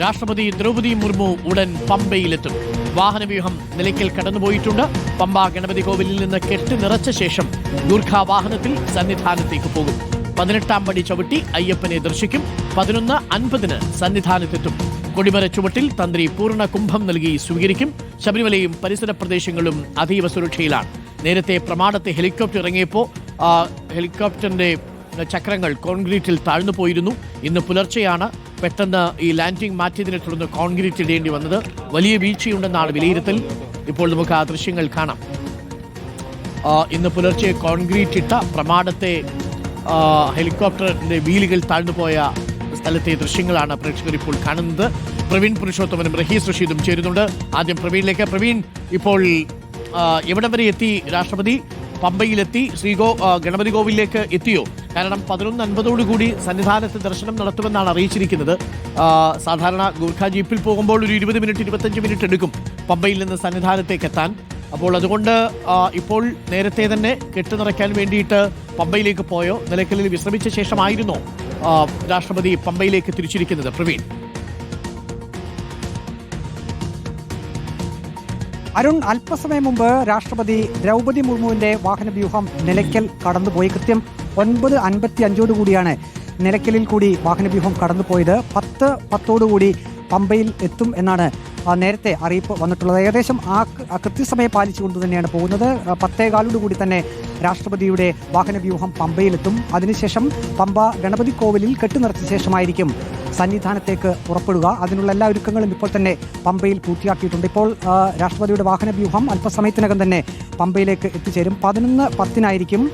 രാഷ്ട്രപതി ദ്രൗപദി മുർമു ഉടൻ പമ്പയിലെത്തും. വാഹനവ്യൂഹം നിലയ്ക്കൽ കടന്നുപോയിട്ടുണ്ട്. പമ്പ ഗണപതി കോവിലിൽ നിന്ന് കെട്ട് നിറച്ച ശേഷം ഗൂർഖ വാഹനത്തിൽ സന്നിധാനത്തേക്ക് പോകും. പതിനെട്ടാം പടി ചവിട്ടി അയ്യപ്പനെ ദർശിക്കും. പതിനൊന്ന് അൻപതിന് സന്നിധാനത്തെത്തും. കൊടിമര ചുവട്ടിൽ തന്ത്രി പൂർണ കുംഭം നൽകി സ്വീകരിക്കും. ശബരിമലയും പരിസര പ്രദേശങ്ങളും അതീവ സുരക്ഷയിലാണ്. നേരത്തെ പ്രമാണത്തെ ഹെലികോപ്റ്റർ ഇറങ്ങിയപ്പോൾ ഹെലികോപ്റ്ററിന്റെ ചക്രങ്ങൾ കോൺക്രീറ്റിൽ താഴ്ന്നു പോയിരുന്നു. ഇന്ന് പുലർച്ചെയാണ് പെട്ടെന്ന് ഈ ലാൻഡിംഗ് മാറ്റിയതിനെ തുടർന്ന് കോൺക്രീറ്റ് ഇടേണ്ടി വന്നത് വലിയ വീഴ്ചയുണ്ടെന്നാണ് വിലയിരുത്തൽ. ഇപ്പോൾ നമുക്ക് ആ ദൃശ്യങ്ങൾ കാണാം. ഇന്ന് പുലർച്ചെ കോൺക്രീറ്റ് ഇട്ട പ്രമാണത്തെ ഹെലികോപ്റ്ററിന്റെ വീലുകൾ താഴ്ന്നുപോയ സ്ഥലത്തെ ദൃശ്യങ്ങളാണ് പ്രേക്ഷകർ ഇപ്പോൾ കാണുന്നത്. പ്രവീൺ പുരുഷോത്തമനും റഹീസ് റഷീദും ചേരുന്നുണ്ട്. ആദ്യം പ്രവീണിലേക്ക്. പ്രവീൺ ഇപ്പോൾ എവിടം വരെ എത്തി രാഷ്ട്രപതി? പമ്പയിലെത്തി. ശ്രീകോ ആ, ഗണപതി കോവിലേക്ക് എത്തിയോ? കാരണം പതിനൊന്ന് അൻപതോടുകൂടി സന്നിധാനത്ത് ദർശനം നടത്തുമെന്നാണ് അറിയിച്ചിരിക്കുന്നത്. സാധാരണ ഗൂർഖ ജീപ്പിൽ പോകുമ്പോൾ ഒരു ഇരുപത് മിനിറ്റ് ഇരുപത്തഞ്ച് മിനിറ്റ് എടുക്കും പമ്പയിൽ നിന്ന് സന്നിധാനത്തേക്ക് എത്താൻ. അപ്പോൾ അതുകൊണ്ട് ഇപ്പോൾ നേരത്തെ തന്നെ കെട്ടുനിറയ്ക്കാൻ വേണ്ടിയിട്ട് പമ്പയിലേക്ക് പോയോ? നിലയ്ക്കലിൽ വിശ്രമിച്ച ശേഷമായിരുന്നോ രാഷ്ട്രപതി പമ്പയിലേക്ക് തിരിച്ചിരിക്കുന്നത്? പ്രവീൺ. അരുൺ അല്പസമയം മുമ്പ് രാഷ്ട്രപതി ദ്രൗപദി മുർമുവിന്റെ വാഹനവ്യൂഹം നിലയ്ക്കൽ കടന്നുപോയി. കൃത്യം ഒൻപത് അൻപത്തി അഞ്ചോടുകൂടിയാണ് നിലയ്ക്കലിൽ കൂടി വാഹനവ്യൂഹം കടന്നുപോയത്. പത്ത് പത്തോടുകൂടി പമ്പയിൽ എത്തും എന്നാണ് നേരത്തെ അറിയിപ്പ് വന്നിട്ടുള്ളത്. ഏകദേശം ആ കൃത്യസമയം പാലിച്ചുകൊണ്ട് തന്നെയാണ് പോകുന്നത്. പത്തേകാലോട് കൂടി തന്നെ രാഷ്ട്രപതിയുടെ വാഹനവ്യൂഹം പമ്പയിലെത്തും. അതിനുശേഷം പമ്പ ഗണപതി കോവിലിൽ കെട്ടുനിർത്തിയ ശേഷമായിരിക്കും സന്നിധാനത്തേക്ക് പുറപ്പെടുക. അതിനുള്ള എല്ലാ ഒരുക്കങ്ങളും ഇപ്പോൾ തന്നെ പമ്പയിൽ പൂർത്തിയാക്കിയിട്ടുണ്ട്. ഇപ്പോൾ രാഷ്ട്രപതിയുടെ വാഹനവ്യൂഹം അല്പസമയത്തിനകം തന്നെ പമ്പയിലേക്ക് എത്തിച്ചേരും. പതിനൊന്ന് പത്തിനായിരിക്കും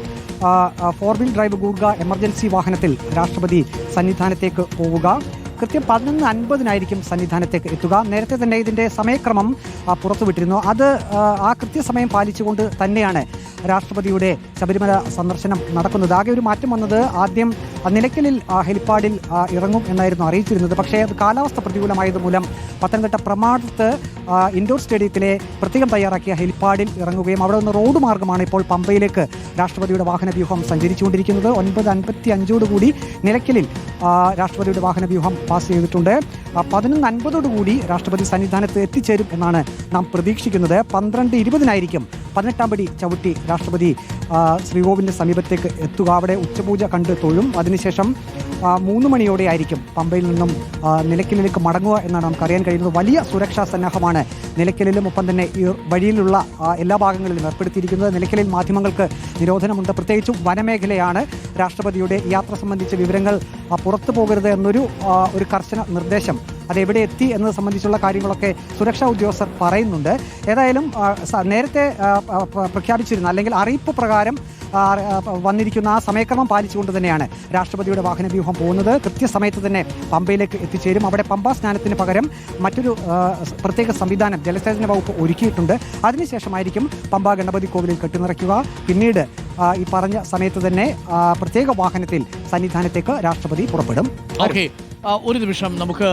four wheel drive Gurkha emergency വാഹനത്തിൽ രാഷ്ട്രപതി സന്നിധാനത്തേക്ക് പോവുക. കൃത്യം പതിനൊന്ന് അൻപതിനായിരിക്കും സന്നിധാനത്തേക്ക് എത്തുക. നേരത്തെ തന്നെ ഇതിന്റെ സമയക്രമം പുറത്തുവിട്ടിരുന്നു. അത് ആ, കൃത്യസമയം പാലിച്ചുകൊണ്ട് തന്നെയാണ് രാഷ്ട്രപതിയുടെ ശബരിമല സന്ദർശനം നടക്കുന്നത്. ആകെ ഒരു മാറ്റം വന്നത് ആദ്യം നിലയ്ക്കലിൽ ഹെലിപ്പാഡിൽ ഇറങ്ങും എന്നായിരുന്നു അറിയിച്ചിരുന്നത്. പക്ഷേ അത് കാലാവസ്ഥ പ്രതികൂലമായത് മൂലം പത്തനംതിട്ട പ്രമാണത്ത് ഇൻഡോർ സ്റ്റേഡിയത്തിലെ പ്രത്യേകം തയ്യാറാക്കിയ ഹെലിപ്പാഡിൽ ഇറങ്ങുകയും അവിടെ നിന്ന് റോഡ് മാർഗമാണ് ഇപ്പോൾ പമ്പയിലേക്ക് രാഷ്ട്രപതിയുടെ വാഹന വ്യൂഹം സഞ്ചരിച്ചുകൊണ്ടിരിക്കുന്നത്. ഒൻപത് അൻപത്തി അഞ്ചോടുകൂടി നിലയ്ക്കലിൽ രാഷ്ട്രപതിയുടെ വാഹന വാഹനവ്യൂഹം പാസ് ചെയ്തിട്ടുണ്ട്. പതിനൊന്ന് അൻപതോടുകൂടി രാഷ്ട്രപതി സന്നിധാനത്ത് എത്തിച്ചേരും എന്നാണ് നാം പ്രതീക്ഷിക്കുന്നത്. പന്ത്രണ്ട് ഇരുപതിനായിരിക്കും പതിനെട്ടാം പടി ചവിട്ടി രാഷ്ട്രപതി ശ്രീകോവിലിന്റെ സമീപത്തേക്ക് എത്തുക. അവിടെ ഉച്ചപൂജ കണ്ട് തൊഴും. അതിനുശേഷം മൂന്ന് മണിയോടെ ആയിരിക്കും പമ്പയിൽ നിന്നും നിലയ്ക്കലിലേക്ക് മടങ്ങുക എന്നാണ് നമുക്ക് അറിയാൻ കഴിയുന്നത്. വലിയ സുരക്ഷാ സന്നാഹമാണ് നിലയ്ക്കലിലും ഒപ്പം തന്നെ ഈ വഴിയിലുള്ള എല്ലാ ഭാഗങ്ങളിലും ഏർപ്പെടുത്തിയിരിക്കുന്നത്. നിലയ്ക്കലിൽ മാധ്യമങ്ങൾക്ക് നിരോധനമുണ്ട്. പ്രത്യേകിച്ചും വനമേഖലയാണ്. രാഷ്ട്രപതിയുടെ യാത്ര സംബന്ധിച്ച വിവരങ്ങൾ പുറത്തു പോകരുത് എന്നൊരു ഒരു കർശന നിർദ്ദേശം. അത് എവിടെ എത്തി എന്നത് സംബന്ധിച്ചുള്ള കാര്യങ്ങളൊക്കെ സുരക്ഷാ ഉദ്യോഗസ്ഥർ പറയുന്നുണ്ട്. ഏതായാലും നേരത്തെ പ്രഖ്യാപിച്ചിരുന്ന അല്ലെങ്കിൽ അറിയിപ്പ് പ്രകാരം വന്നിരിക്കുന്ന ആ സമയക്രമം പാലിച്ചുകൊണ്ട് തന്നെയാണ് രാഷ്ട്രപതിയുടെ വാഹനവ്യൂഹം പോകുന്നത്. കൃത്യസമയത്ത് തന്നെ പമ്പയിലേക്ക് എത്തിച്ചേരും. അവിടെ പമ്പ സ്നാനത്തിന് പകരം മറ്റൊരു പ്രത്യേക സംവിധാനം ജലസേചന വകുപ്പ് ഒരുക്കിയിട്ടുണ്ട്. അതിനുശേഷമായിരിക്കും പമ്പ ഗണപതി കോവിലിൽ കെട്ടിനിറയ്ക്കുക. പിന്നീട് ഈ പറഞ്ഞ സമയത്ത് തന്നെ പ്രത്യേക വാഹനത്തിൽ സന്നിധാനത്തേക്ക് രാഷ്ട്രപതി പുറപ്പെടും. ഓക്കെ. ഒരു നിമിഷം നമുക്ക്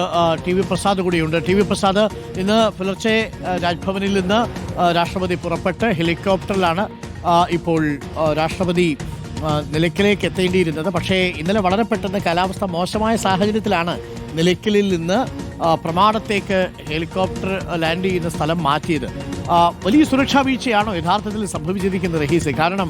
ടി വി പ്രസാദ് കൂടിയുണ്ട്. ടി വി പ്രസാദ് ഇന്ന് പുലർച്ചെ രാജ്ഭവനിൽ നിന്ന് രാഷ്ട്രപതി പുറപ്പെട്ട് ഹെലികോപ്റ്ററിലാണ് ഇപ്പോൾ രാഷ്ട്രപതി നിലയ്ക്കലേക്ക് എത്തേണ്ടിയിരുന്നത്. പക്ഷേ ഇന്നലെ വളരെ പെട്ടെന്ന് കാലാവസ്ഥ മോശമായ സാഹചര്യത്തിലാണ് നിലയ്ക്കലിൽ നിന്ന് പ്രമാണത്തേക്ക് ഹെലികോപ്റ്റർ ലാൻഡ് ചെയ്യുന്ന സ്ഥലം മാറ്റിയത്. വലിയ സുരക്ഷാ വീഴ്ചയാണോ യഥാർത്ഥത്തിൽ സംഭവിച്ചിരിക്കുന്നത് റഹീസ്? കാരണം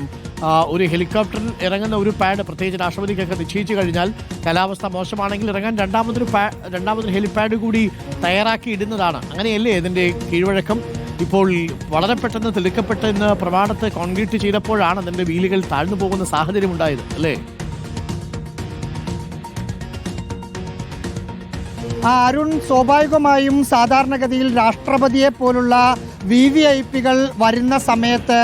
ഒരു ഹെലികോപ്റ്ററിൽ ഇറങ്ങുന്ന ഒരു പാഡ് പ്രത്യേകിച്ച് രാഷ്ട്രപതിക്കൊക്കെ നിശ്ചയിച്ചു കഴിഞ്ഞാൽ കാലാവസ്ഥ മോശമാണെങ്കിൽ ഇറങ്ങാൻ രണ്ടാമതൊരു പാ രണ്ടാമതൊരു ഹെലിപാഡ് കൂടി തയ്യാറാക്കി ഇടുന്നതാണ്. അങ്ങനെയല്ലേ ഇതിന്റെ കീഴ്വഴക്കം? ഇപ്പോൾ വളരെ പെട്ടെന്ന് തെളിക്കപ്പെട്ടെന്ന് പ്രമാണത്തെ കോൺക്രീറ്റ് ചെയ്തപ്പോഴാണ് അതിന്റെ വീലുകൾ താഴ്ന്നു പോകുന്ന സാഹചര്യം ഉണ്ടായത് അല്ലേ? അരുൺ സ്വാഭാവികമായും സാധാരണഗതിയിൽ രാഷ്ട്രപതിയെ പോലുള്ള വി വി ഐ പികൾ വരുന്ന സമയത്ത്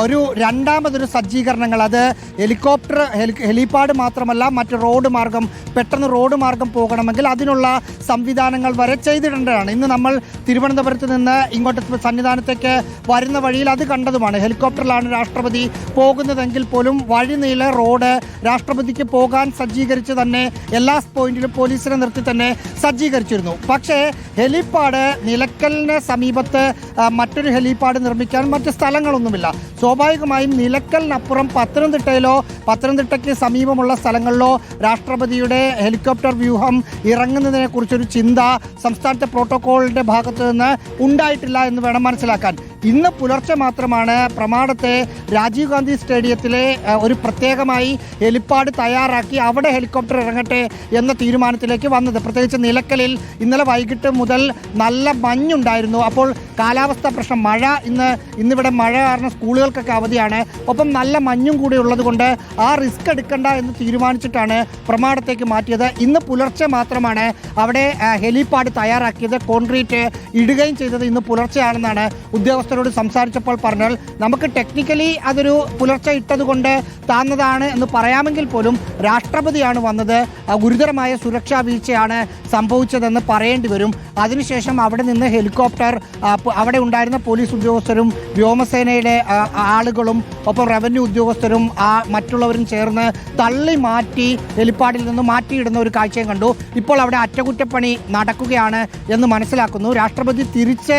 ഒരു രണ്ടാമതൊരു സജ്ജീകരണങ്ങൾ. അത് ഹെലികോപ്റ്റർ ഹെലി ഹെലിപാഡ് മാത്രമല്ല മറ്റ് റോഡ് മാർഗം പെട്ടെന്ന് റോഡ് മാർഗം പോകണമെങ്കിൽ അതിനുള്ള സംവിധാനങ്ങൾ വരെ ചെയ്തിടേണ്ടതാണ്. ഇന്ന് നമ്മൾ തിരുവനന്തപുരത്ത് നിന്ന് ഇങ്ങോട്ട് സന്നിധാനത്തേക്ക് വരുന്ന വഴിയിൽ അത് കണ്ടതുമാണ്. ഹെലികോപ്റ്ററിലാണ് രാഷ്ട്രപതി പോകുന്നതെങ്കിൽ പോലും വഴി നീളെ റോഡ് രാഷ്ട്രപതിക്ക് പോകാൻ സജ്ജീകരിച്ച് തന്നെ എല്ലാ പോയിന്റിലും പോലീസിനെ നിർത്തി തന്നെ സജ്ജീകരിച്ചിരുന്നു. പക്ഷേ ഹെലിപാഡ് നിലക്കലിന് സമീപത്ത് മറ്റൊരു ഹെലിപാഡ് നിർമ്മിക്കാൻ മറ്റ് സ്ഥലങ്ങളൊന്നുമില്ല. സ്വാഭാവികമായും നിലക്കലിനപ്പുറം പത്തനംതിട്ടയിലോ പത്തനംതിട്ടയ്ക്ക് സമീപമുള്ള സ്ഥലങ്ങളിലോ രാഷ്ട്രപതിയുടെ ഹെലികോപ്റ്റർ വ്യൂഹം ഇറങ്ങുന്നതിനെക്കുറിച്ചൊരു ചിന്ത സംസ്ഥാനത്തെ പ്രോട്ടോക്കോളിന്റെ ഭാഗത്തു നിന്ന് ഉണ്ടായിട്ടില്ല എന്ന് വേണം മനസ്സിലാക്കാൻ. ഇന്ന് പുലർച്ചെ മാത്രമാണ് പ്രമാണത്തെ രാജീവ് ഗാന്ധി സ്റ്റേഡിയത്തിലെ ഒരു പ്രത്യേകമായി ഹെലിപ്പാഡ് തയ്യാറാക്കി അവിടെ ഹെലികോപ്റ്റർ ഇറങ്ങട്ടെ എന്ന തീരുമാനത്തിലേക്ക് വന്നത്. പ്രത്യേകിച്ച് നിലക്കലിൽ ഇന്നലെ വൈകിട്ട് മുതൽ നല്ല മഞ്ഞുണ്ടായിരുന്നു. അപ്പോൾ കാലാവസ്ഥ പ്രശ്നം മഴ ഇന്ന് ഇന്നിവിടെ മഴ കാരണം സ്കൂളുകൾക്കൊക്കെ അവധിയാണ്. ഒപ്പം നല്ല മഞ്ഞും കൂടി ഉള്ളതുകൊണ്ട് ആ റിസ്ക് എടുക്കണ്ട എന്ന് തീരുമാനിച്ചിട്ടാണ് പ്രമാണത്തേക്ക് മാറ്റിയത്. ഇന്ന് പുലർച്ചെ മാത്രമാണ് അവിടെ ഹെലിപ്പാഡ് തയ്യാറാക്കിയത് കോൺക്രീറ്റ് ഇടുകയും ചെയ്തത്. ഇന്ന് പുലർച്ചെയാണെന്നാണ് ഉദ്യോഗസ്ഥരോട് സംസാരിച്ചപ്പോൾ പറഞ്ഞാൽ നമുക്ക് ടെക്നിക്കലി അതൊരു പുലർച്ചെ ഇട്ടതുകൊണ്ട് താന്നതാണ് എന്ന് പറയാമെങ്കിൽ പോലും രാഷ്ട്രപതിയാണ് വന്നത്. ഗുരുതരമായ സുരക്ഷാ വീഴ്ചയാണ് സംഭവിച്ചതെന്ന് പറയേണ്ടി വരും. അതിനുശേഷം അവിടെ നിന്ന് ഹെലികോപ്റ്റർ അവിടെ ഉണ്ടായിരുന്ന പോലീസ് ഉദ്യോഗസ്ഥരും വ്യോമസേനയുടെ ആളുകളും ഒപ്പം റവന്യൂ ഉദ്യോഗസ്ഥരും ആ മറ്റുള്ളവരും ചേർന്ന് തള്ളി മാറ്റി ഹെലിപ്പാഡിൽ നിന്ന് മാറ്റിയിടുന്ന ഒരു കാഴ്ചയും കണ്ടു. ഇപ്പോൾ അവിടെ അറ്റകുറ്റപ്പണി നടക്കുകയാണ് എന്ന് മനസ്സിലാക്കുന്നു. രാഷ്ട്രപതി തിരിച്ച്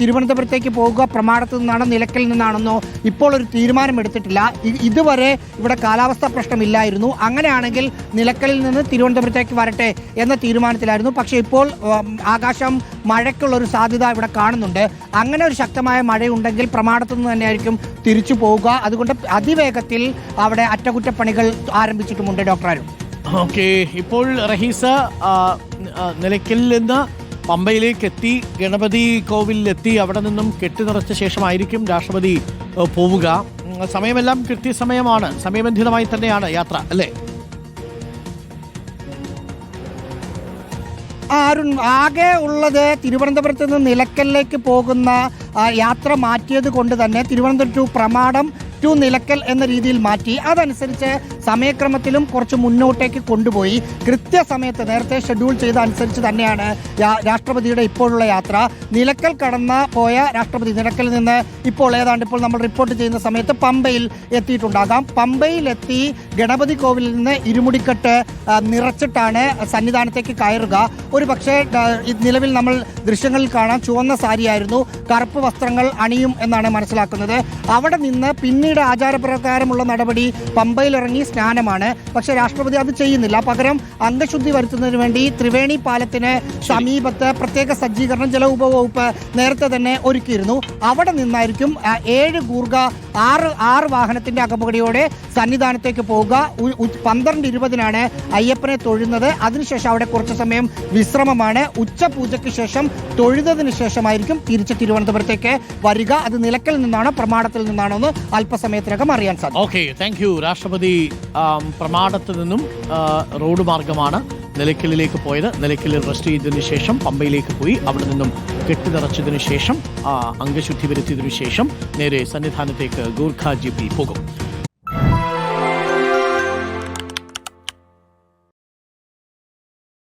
തിരുവനന്തപുരത്തേക്ക് പോകുക പ്രമാണത്തിൽ നിന്നാണോ നിലക്കിൽ നിന്നാണെന്നോ ഇപ്പോൾ ഒരു തീരുമാനമെടുത്തിട്ടില്ല. ഇതുവരെ ഇവിടെ കാലാവസ്ഥ പ്രശ്നമില്ലായിരുന്നു. അങ്ങനെയാണെങ്കിൽ നിലക്കലിൽ നിന്ന് തിരുവനന്തപുരത്തേക്ക് വരട്ടെ എന്ന തീരുമാനത്തിലായിരുന്നു. പക്ഷേ ഇപ്പോൾ ആകാശം മഴയ്ക്കുള്ള ഒരു സാധ്യത ഇവിടെ കാണുന്നുണ്ട്. അങ്ങനെ ഒരു ശക്തമായ മഴയുണ്ടെങ്കിൽ പ്രമാണത്തു നിന്ന് തന്നെയായിരിക്കും തിരിച്ചു പോവുക. അതുകൊണ്ട് അതിവേഗത്തിൽ അവിടെ അറ്റകുറ്റപ്പണികൾ ആരംഭിച്ചിട്ടുമുണ്ട് ഡോക്ടർ അരുൺ. ഓക്കെ ഇപ്പോൾ റഹീസ നിലയ്ക്കിൽ നിന്ന് പമ്പയിലേക്ക് എത്തി. ഗണപതി കോവിലെത്തി. അവിടെ നിന്നും കെട്ടിനിറച്ച ശേഷമായിരിക്കും രാഷ്ട്രപതി പോവുക. സമയമെല്ലാം കൃത്യസമയമാണ്. സമയബന്ധിതമായി തന്നെയാണ് യാത്ര അല്ലേ? അരുൺ ആകെ ഉള്ളത് തിരുവനന്തപുരത്ത് നിന്ന് നിലക്കലിലേക്ക് പോകുന്ന യാത്ര മാറ്റിയത് കൊണ്ട് തന്നെ തിരുവനന്തപുരം ടു പ്രമാടം ടു നിലക്കൽ എന്ന രീതിയിൽ മാറ്റി അതനുസരിച്ച് സമയക്രമത്തിലും കുറച്ച് മുന്നോട്ടേക്ക് കൊണ്ടുപോയി. കൃത്യസമയത്ത് നേരത്തെ ഷെഡ്യൂൾ ചെയ്ത അനുസരിച്ച് തന്നെയാണ് രാഷ്ട്രപതിയുടെ ഇപ്പോഴുള്ള യാത്ര. നിലക്കൽ കടന്ന പോയ രാഷ്ട്രപതി നിലക്കൽ നിന്ന് ഇപ്പോൾ ഏതാണ്ട് ഇപ്പോൾ നമ്മൾ റിപ്പോർട്ട് ചെയ്യുന്ന സമയത്ത് പമ്പയിൽ എത്തിയിട്ടുണ്ടാകാം. പമ്പയിലെത്തി ഗണപതി കോവിലിൽ നിന്ന് ഇരുമുടിക്കെട്ട് നിറച്ചിട്ടാണ് സന്നിധാനത്തേക്ക് കയറുക. ഒരു പക്ഷേ നിലവിൽ നമ്മൾ ദൃശ്യങ്ങളിൽ കാണാം ചുവന്ന സാരിയായിരുന്നു. കറുപ്പ് വസ്ത്രങ്ങൾ അണിയും എന്നാണ് മനസ്സിലാക്കുന്നത്. അവിടെ നിന്ന് പിന്നീട് ആചാരപ്രകാരമുള്ള നടപടി പമ്പയിലിറങ്ങി സ്നാനമാണ്. പക്ഷെ രാഷ്ട്രപതി അത് ചെയ്യുന്നില്ല. പകരം അംഗശുദ്ധി വരുത്തുന്നതിന് വേണ്ടി ത്രിവേണി പാലത്തിന് സമീപത്ത് പ്രത്യേക സജ്ജീകരണം ജല ഉപവകുപ്പ് നേരത്തെ തന്നെ ഒരുക്കിയിരുന്നു. അവിടെ നിന്നായിരിക്കും ഏഴ് ഗൂർഗ ആറ് ആറ് വാഹനത്തിന്റെ അകപകടിയോടെ സന്നിധാനത്തേക്ക് പോവുക. പന്ത്രണ്ട് ഇരുപതിനാണ് അയ്യപ്പനെ തൊഴുന്നത്. അതിനുശേഷം അവിടെ കുറച്ച് സമയം വിശ്രമമാണ്. ഉച്ചപൂജയ്ക്ക് ശേഷം തൊഴുതതിന് ശേഷമായിരിക്കും തിരിച്ച് തിരുവനന്തപുരത്തേക്ക് വരിക. അത് നിലക്കൽ നിന്നാണോ പ്രമാണത്തിൽ നിന്നാണോ എന്ന് അല്പസമയത്തിനകം അറിയാൻ സാധിക്കും. ഓക്കെ താങ്ക് യു രാഷ്ട്രപതി പ്രമാണത്ത് നിന്നും റോഡ് മാർഗമാണ് നിലയ്ക്കലിലേക്ക് പോയത്. നിലയ്ക്കലിൽ റെസ്റ്റ് ചെയ്തതിനു ശേഷം പമ്പയിലേക്ക് പോയി. അവിടെ നിന്നും കെട്ടിനിറച്ചതിനു ശേഷം ആ, അംഗശുദ്ധി വരുത്തിയതിനു ശേഷം നേരെ സന്നിധാനത്തേക്ക് ഗൂർഖ ജീപ്പിൽ പോകും.